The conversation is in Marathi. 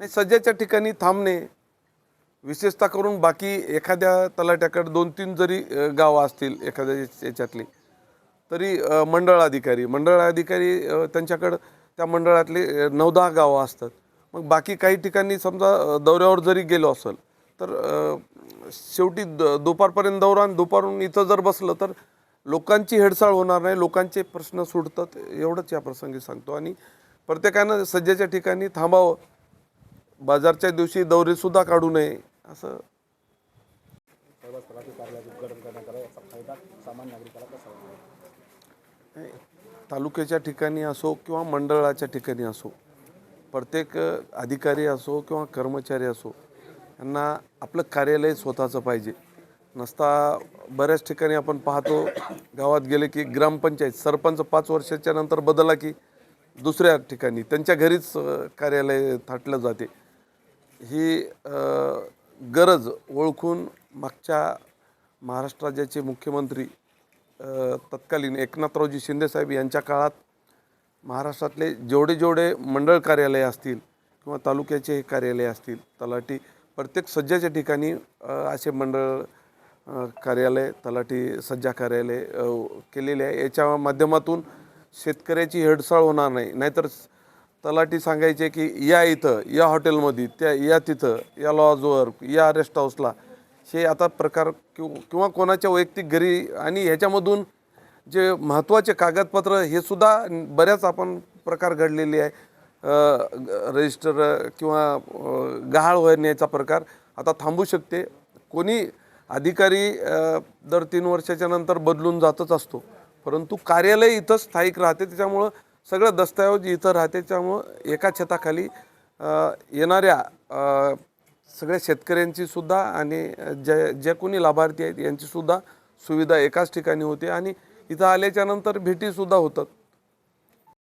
नाही सध्याच्या ठिकाणी थांबणे विशेषतः करून बाकी एखाद्या तलाट्याकडे दोन तीन जरी गावं असतील एखाद्या याच्यातली तरी मंडळ अधिकारी मंडळ अधिकारी त्यांच्याकडं त्या मंडळातले नऊ दहा गावं असतात. मग बाकी काही ठिकाणी समजा दौऱ्यावर जरी गेलो असेल तर शेवटी द दुपारपर्यंत दौरा दुपारून इथं जर बसलं तर लोकांची हेडसाळ होणार नाही लोकांचे प्रश्न सुटतात एवढंच या प्रसंगी सांगतो. आणि प्रत्येकानं सध्याच्या ठिकाणी थांबावं. बाजारच्या दिवशी दौरेसुद्धा काढू नये असं. तालुक्याच्या ठिकाणी असो किंवा मंडळाच्या ठिकाणी असो प्रत्येक अधिकारी असो किंवा कर्मचारी असो यांना आपलं कार्यालय स्वतःचं पाहिजे. नसता बऱ्याच ठिकाणी आपण पाहतो गावात गेले की ग्रामपंचायत सरपंच पाच वर्षाच्या नंतर बदला की दुसऱ्या ठिकाणी त्यांच्या घरीच कार्यालय थाटलं जाते. ही गरज ओळखून मागच्या महाराष्ट्र राज्याचे मुख्यमंत्री तत्कालीन एकनाथरावजी शिंदेसाहेब यांच्या काळात महाराष्ट्रातले जेवढे जेवढे मंडळ कार्यालय असतील किंवा तालुक्याचे कार्यालय असतील तलाठी प्रत्येक सज्जाच्या ठिकाणी असे मंडळ कार्यालय तलाठी सज्जा कार्यालय केलेले आहे. याच्या माध्यमातून शेतकऱ्याची हेडसाळ होणार नाही. नाहीतर तलाठी सांगायचे की या इथं या हॉटेलमध्ये त्या या तिथं या लॉजवर या रेस्ट हाऊसला हे आता प्रकार किंवा किंवा कोणाच्या वैयक्तिक घरी आणि ह्याच्यामधून जे महत्त्वाचे कागदपत्र हे सुद्धा बऱ्याच आपण प्रकार घडलेले आहे. रजिस्टर किंवा गहाळ होण्याचा प्रकार आता थांबू शकते. कोणी अधिकारी दर तीन वर्षाच्या नंतर बदलून जातच असतो. परंतु कार्यालय इथं स्थायिक राहते त्याच्यामुळं सगळं दस्तऐवज इथं राहते त्यामुळं एका छताखाली येणाऱ्या सगळ्या शेतकऱ्यांची सुद्धा आणि ज्या ज्या कोणी लाभार्थी आहेत यांची सुद्धा सुविधा एकाच ठिकाणी होते आणि इथं आल्याच्यानंतर भेटीसुद्धा होतात.